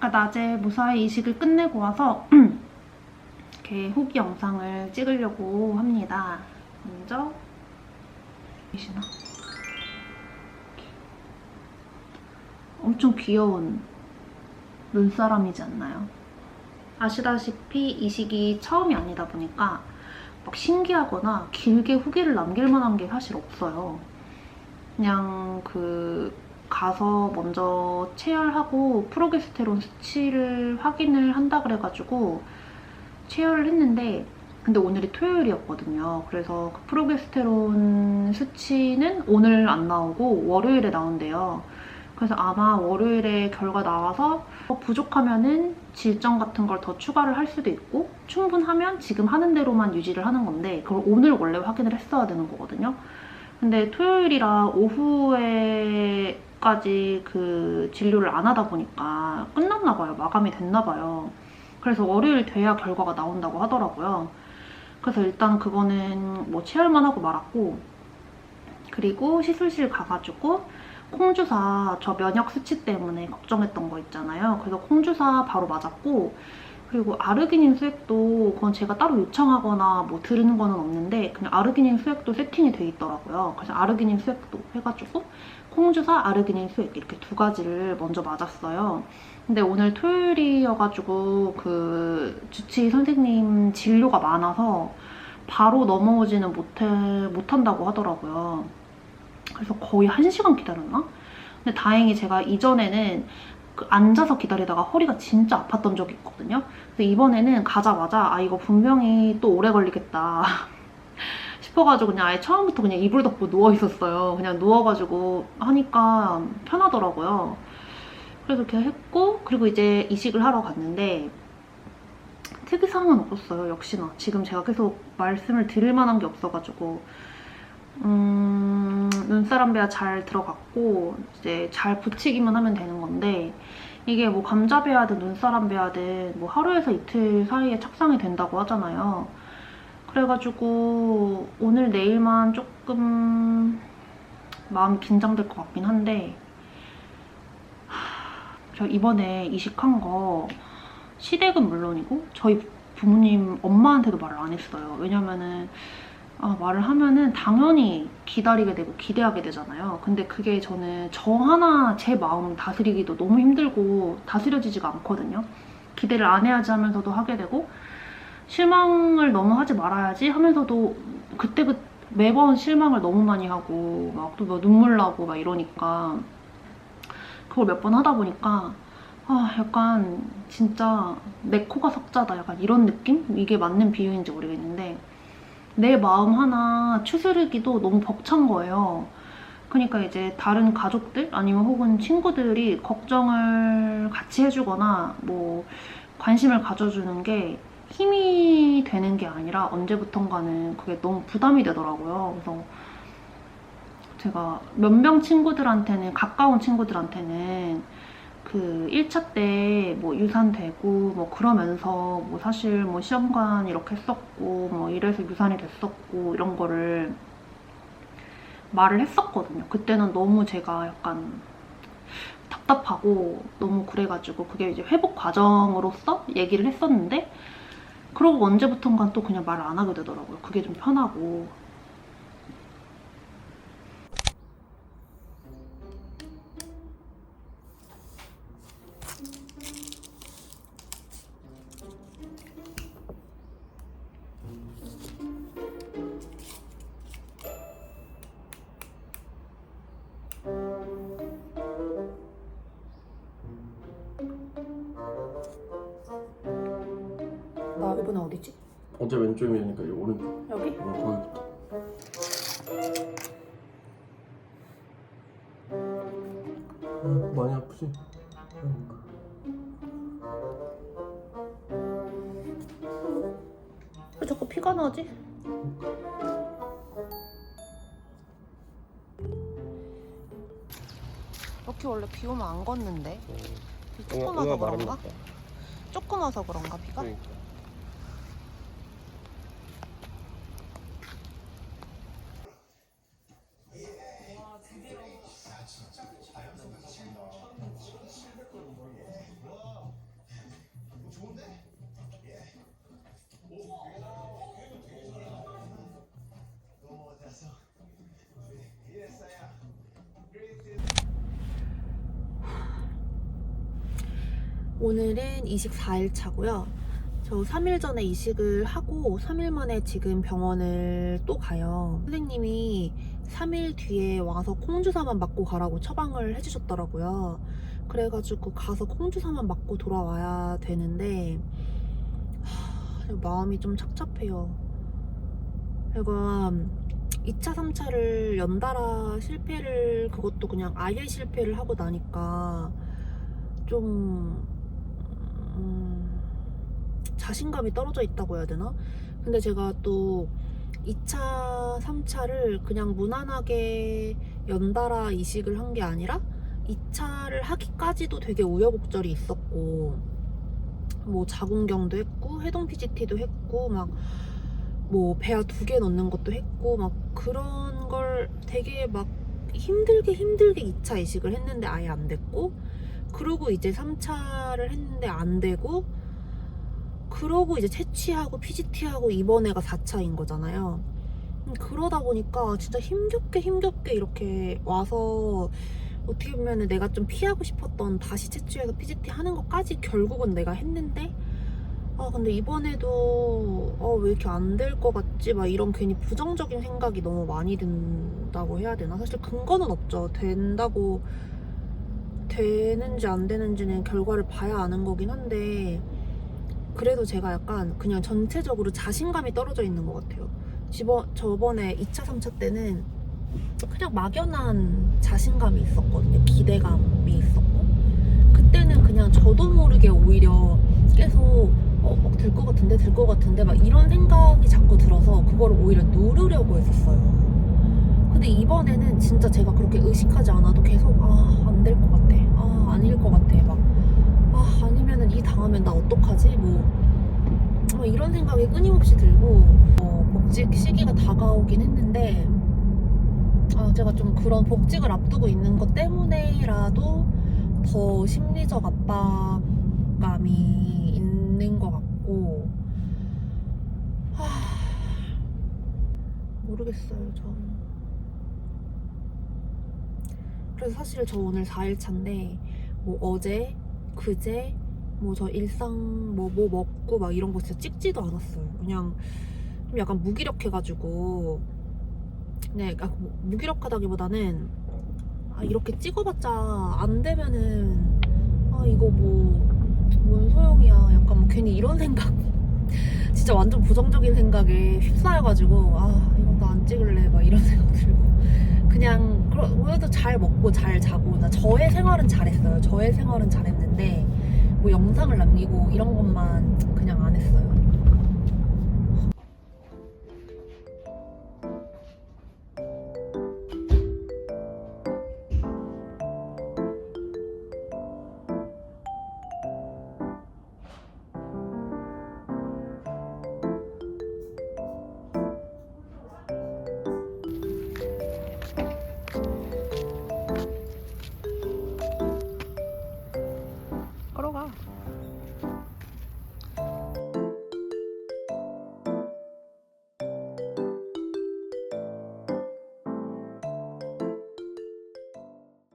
아, 낮에 무사히 이식을 끝내고 와서 이렇게 후기 영상을 찍으려고 합니다. 먼저 보이시나? 엄청 귀여운 눈사람이지 않나요? 아시다시피 이식이 처음이 아니다 보니까 막 신기하거나 길게 후기를 남길 만한 게 사실 없어요. 그냥 그 가서 먼저 체열하고 프로게스테론 수치를 확인을 한다 그래가지고 체열을 했는데 근데 오늘이 토요일이었거든요. 그래서 그 프로게스테론 수치는 오늘 안 나오고 월요일에 나온대요. 그래서 아마 월요일에 결과 나와서 부족하면은 질정 같은 걸 더 추가를 할 수도 있고 충분하면 지금 하는 대로만 유지를 하는 건데 그걸 오늘 원래 확인을 했어야 되는 거거든요. 근데 토요일이라 오후에까지 그 진료를 안 하다 보니까 끝났나 봐요. 마감이 됐나 봐요. 그래서 월요일 돼야 결과가 나온다고 하더라고요. 그래서 일단 그거는 뭐 체열만 하고 말았고 그리고 시술실 가가지고 콩주사 저 면역 수치 때문에 걱정했던 거 있잖아요. 그래서 콩주사 바로 맞았고 그리고 아르기닌 수액도 그건 제가 따로 요청하거나 뭐 들은 거는 없는데 그냥 아르기닌 수액도 세팅이 돼 있더라고요. 그래서 아르기닌 수액도 해가지고 콩주사, 아르기닌 수액 이렇게 두 가지를 먼저 맞았어요. 근데 오늘 토요일이어가지고 그 주치의 선생님 진료가 많아서 바로 넘어오지는 못해, 못한다고 하더라고요. 그래서 거의 한시간 기다렸나? 근데 다행히 제가 이전에는 그 앉아서 기다리다가 허리가 진짜 아팠던 적이 있거든요. 그래서 이번에는 가자마자 아 이거 분명히 또 오래 걸리겠다 싶어가지고 그냥 아예 처음부터 그냥 이불 덮고 누워 있었어요. 그냥 누워가지고 하니까 편하더라고요. 그래서 이렇게 했고 그리고 이제 이식을 하러 갔는데 특이사항은 없었어요. 역시나 지금 제가 계속 말씀을 드릴 만한 게 없어가지고 음, 눈사람 배아 잘 들어갔고 이제 잘 붙이기만 하면 되는 건데 이게 뭐 감자 배아든 눈사람 배아든 뭐 하루에서 이틀 사이에 착상이 된다고 하잖아요. 그래가지고 오늘 내일만 조금 마음이 긴장될 것 같긴 한데 하, 저 이번에 이식한 거 시댁은 물론이고 저희 부모님 엄마한테도 말을 안 했어요. 왜냐면은 아, 말을 하면은 당연히 기다리게 되고 기대하게 되잖아요. 근데 그게 저는 저 하나 제 마음 다스리기도 너무 힘들고 다스려지지가 않거든요. 기대를 안 해야지 하면서도 하게 되고 실망을 너무 하지 말아야지 하면서도 그때 그 매번 실망을 너무 많이 하고 막또뭐 눈물 나고 막 이러니까 그걸 몇 번 하다 보니까 아 약간 진짜 내 코가 석자다 약간 이런 느낌? 이게 맞는 비유인지 모르겠는데 내 마음 하나 추스르기도 너무 벅찬 거예요. 그러니까 이제 다른 가족들 아니면 혹은 친구들이 걱정을 같이 해주거나 뭐 관심을 가져주는 게 힘이 되는 게 아니라 언제부턴가는 그게 너무 부담이 되더라고요. 그래서 제가 몇 명 친구들한테는 가까운 친구들한테는 그 1차 때 뭐 유산되고 뭐 그러면서 뭐 사실 뭐 시험관 이렇게 했었고 뭐 이래서 유산이 됐었고 이런 거를 말을 했었거든요. 그때는 너무 제가 약간 답답하고 너무 그래가지고 그게 이제 회복 과정으로서 얘기를 했었는데 그러고 언제부턴가 또 그냥 말을 안 하게 되더라고요. 그게 좀 편하고 어제 왼쪽이니까 이 오른쪽 여기? 어, 거기부터 어, 많이 아프지? 왜 자꾸 피가 나지? 이렇게 원래 비 오면 안 걷는데 비 조금 와서 그런가? 조금 와서 그런가 비가? 그러니까. 오늘은 이식 4일 차고요. 저 3일 전에 이식을 하고 3일 만에 지금 병원을 또 가요. 선생님이 3일 뒤에 와서 콩주사만 맞고 가라고 처방을 해주셨더라고요. 그래가지고 가서 콩주사만 맞고 돌아와야 되는데 하, 마음이 좀 착잡해요. 제가 2차, 3차를 연달아 실패를 그것도 그냥 아예 실패를 하고 나니까 좀 음, 자신감이 떨어져 있다고 해야 되나? 근데 제가 또 2차, 3차를 그냥 무난하게 연달아 이식을 한 게 아니라 2차를 하기까지도 되게 우여곡절이 있었고 뭐 자궁경도 했고 해동 PGT도 했고 막 뭐 배아 두 개 넣는 것도 했고 막 그런 걸 되게 막 힘들게 힘들게 2차 이식을 했는데 아예 안 됐고 그러고 이제 3차를 했는데 안 되고 그러고 이제 채취하고 PGT하고 이번에가 4차인 거잖아요. 음, 그러다 보니까 진짜 힘겹게 힘겹게 이렇게 와서 어떻게 보면 내가 좀 피하고 싶었던 다시 채취해서 PGT 하는 것까지 결국은 내가 했는데 아 근데 이번에도 어, 왜 이렇게 안 될 것 같지? 막 이런 괜히 부정적인 생각이 너무 많이 든다고 해야 되나? 사실 근거는 없죠. 된다고 되는지 안 되는지는 결과를 봐야 아는 거긴 한데 그래도 제가 약간 그냥 전체적으로 자신감이 떨어져 있는 것 같아요. 지번, 저번에 2차, 3차 때는 그냥 막연한 자신감이 있었거든요. 기대감이 있었고. 그때는 그냥 저도 모르게 오히려 계속 어, 될것 같은데, 될것 같은데, 막 이런 생각이 자꾸 들어서 그거를 오히려 누르려고 했었어요. 근데 이번에는 진짜 제가 그렇게 의식하지 않아도 계속 아, 안 될 것 같아. 아, 아닐 것 같아. 막, 아, 아니면은 이 다음엔 나 어떡하지? 뭐, 뭐 이런 생각이 끊임없이 들고, 어, 복직 시기가 다가오긴 했는데, 아, 제가 좀 그런 복직을 앞두고 있는 것 때문에라도 더 심리적 압박감이 있는 것 같고, 하, 모르겠어요, 저는. 그래서 사실 저 오늘 4일차인데, 뭐 어제, 그제, 뭐 저 일상 뭐 뭐 먹고 막 이런 거 진짜 찍지도 않았어요. 그냥 좀 약간 무기력해가지고, 네, 아, 뭐, 무기력하다기보다는 아, 이렇게 찍어봤자 안 되면은 아 이거 뭐 뭔 소용이야. 약간 뭐 괜히 이런 생각. 진짜 완전 부정적인 생각에 휩싸여가지고 아 이거 나안 찍을래 막 이런 생각 들고 그냥 그래도 잘 먹고 잘 자고 나 저의 생활은 잘했어요. 저의 생활은 잘했는데 뭐 영상을 남기고 이런 것만 그냥 안 했어요.